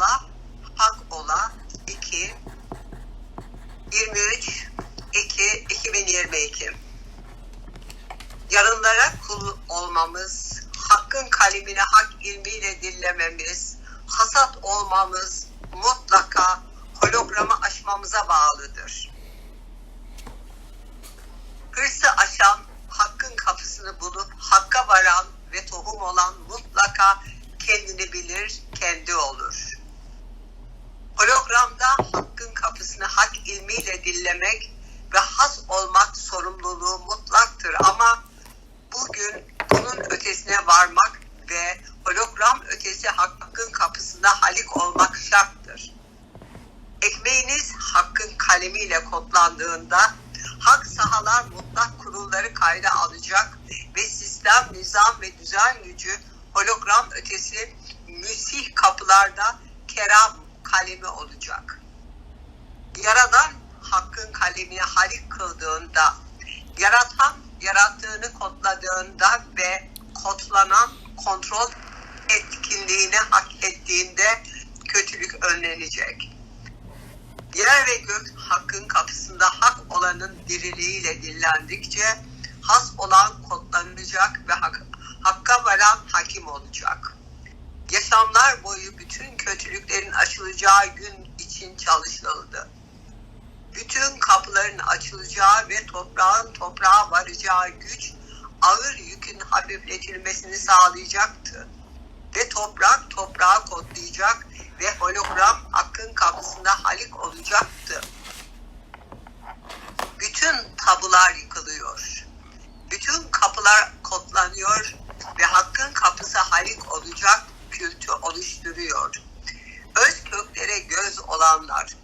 ola, hak ola 2 23 2 2022 Yarınlara kul olmamız, hakkın kalemini hak ilmiyle dinlememiz, hasat olmamız mutlaka hologramı aşmamıza bağlıdır. Hırsı aşan, hakkın kapısını bulup hakka varan ve tohum olan mutlaka kendini bilir, kendi olur. Hak ilmiyle dinlemek ve has olmak sorumluluğu mutlaktır ama bugün bunun ötesine varmak ve hologram ötesi hakkın kapısında halik olmak şarttır. Ekmeğiniz hakkın kalemiyle kodlandığında hak sahalar mutlak kurulları kayda alacak ve sistem, nizam ve düzen gücü hologram ötesi müsih kapılarda keram kalemi olacak. Yaradan hakkın kalemini halik kıldığında, yaratan yarattığını kodladığında ve kodlanan kontrol etkinliğini hak ettiğinde kötülük önlenecek. Yer ve gök hakkın kapısında hak olanın diriliğiyle dillendikçe has olan kodlanacak ve hak, hakka varan hakim olacak. Yaşamlar boyu bütün kötülüklerin aşılacağı gün için çalışıldı. Bütün kapıların açılacağı ve toprağın toprağa varacağı güç ağır yükün hafifletilmesini sağlayacaktı. Ve toprak toprağı kodlayacak ve hologram hakkın kapısında halik olacaktı. Bütün tabular yıkılıyor. Bütün kapılar kodlanıyor ve hakkın kapısı halik olacak kültü oluşturuyor. Öz köklere göz olanlar,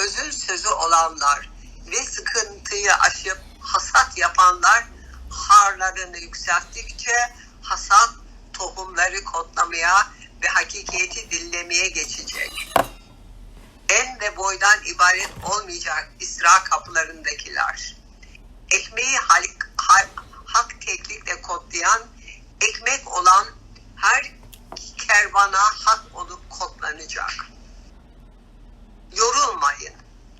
özün sözü olanlar ve sıkıntıyı aşıp hasat yapanlar harlarını yükselttikçe hasat tohumları kodlamaya ve hakikati dinlemeye geçecek. En ve boydan ibaret olmayacak İsra kapılarındakiler. Ekmeği halik, ha- hak teklikle kodlayan, ekmek olan her kervana hak olup kodlanacak. Yorulmayın,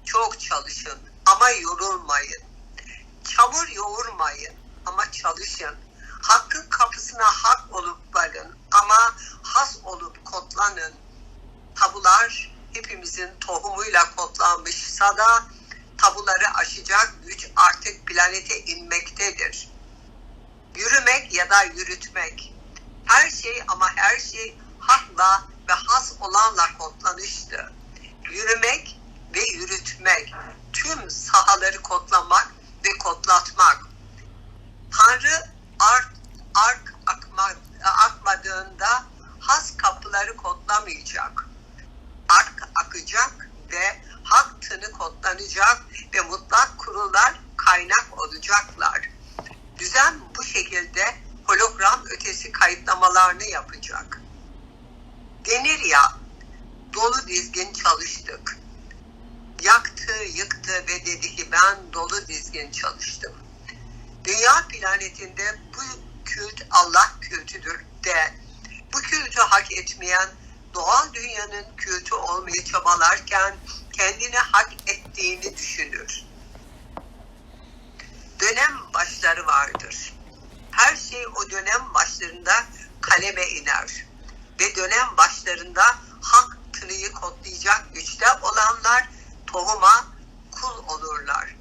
çok çalışın ama yorulmayın. Çamur yoğurmayın çalışın. Hakkın kapısına hak olup varın ama has olup kodlanın. Tabular hepimizin tohumuyla kodlanmışsa da tabuları aşacak güç artık planete inmektedir. Yürümek ya da yürütmek. Her şey ama her şey hakla ve has olanla kodlanıştı. Yürümek ve yürütmek, tüm sahaları kodlamak ve kodlatmak. Tanrı Akacak ve hak tını kodlanacak ve mutlak kurullar kaynak olacaklar. Düzen bu şekilde hologram ötesi kayıtlamalarını yapacak. Denir ya, dolu dizgin çalıştık. Yaktı, yıktı ve dedi ki ben dolu dizgin çalıştım. Dünya planetinde bu kült Allah kültüdür de bu kültü hak etmeyen doğal dünyanın kültü olmaya çabalarken kendini hak ettiğini düşünür. Dönem başları vardır. Her şey o dönem başlarında kaleme iner. Ve dönem başlarında hak tınıyı kodlayacak güçte olanlar tohuma kul olurlar.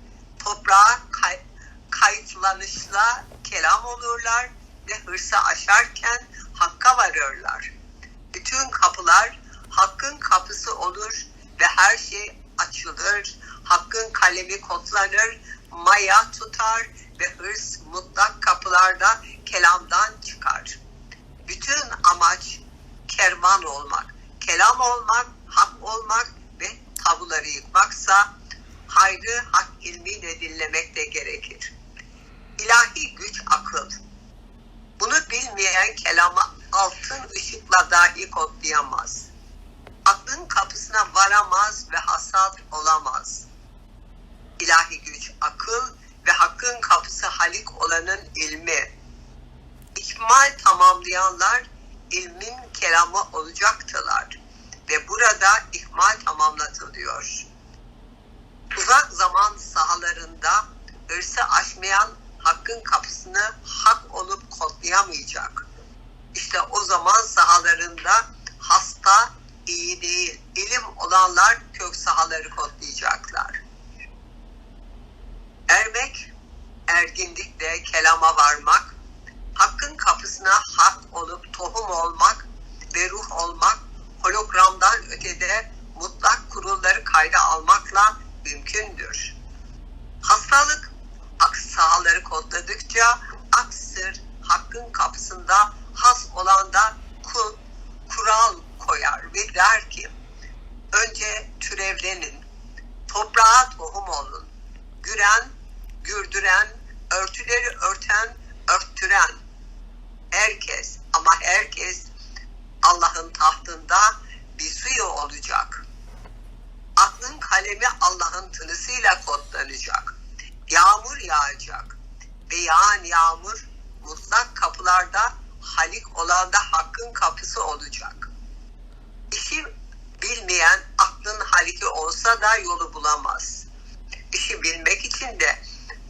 Toprağa kay- kayıtlanışla kelam olurlar ve hırsı aşarken hakka varırlar. Kapılar hakkın kapısı olur ve her şey açılır. Hakkın kalemi kodlanır, maya tutar ve hırs mutlak kapılarda kelamdan çıkar. Bütün amaç kervan olmak, kelam olmak, hak olmak ve tabuları yıkmaksa hayrı hak ilmiyle dinlemek de gerekir. İlahi güç akıl. Bunu bilmeyen kelama dahi kodlayamaz. Aklın kapısına varamaz ve hasat olamaz. İlahi güç akıl ve hakkın kapısı halik olanın ilmi. İkmal tamamlayanlar ilmin kelamı olacaktılar. Ve burada tamamlatılıyor. Uzak zaman sahalarında ırsı aşmayan hakkın kapısını hak olup kodlayamayacak. İşte o zaman sahalarında hasta iyi değil, ilim olanlar kök sahaları kodlayacaklar. Ermek, erginlikle kelama varmak, hakkın kapısına hak olup tohum olmak ve ruh olmak, hologramdan ötede mutlak kurulları kayda almakla mümkündür. Hastalık hak sahaları kodladıkça aksır hakkın kapısında has olan da kul, kural koyar ve der ki önce türevlenin, toprağa tohum olun, güren, gürdüren, örtüleri örten, örttüren, herkes ama herkes Allah'ın tahtında bir suyu olacak. Aklın kalemi Allah'ın tınısıyla kodlanacak. Yağmur yağacak. Ve yağan yağmur mutlak kapılarda halik olan da hakkın kapısı olacak. İşi bilmeyen aklın haliki olsa da yolu bulamaz. İşi bilmek için de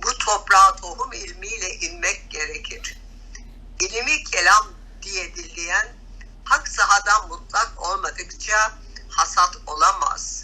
bu toprağa tohum ilmiyle inmek gerekir. İlimi kelam diye dilleyen hak sahadan mutlak olmadıkça hasat olamaz.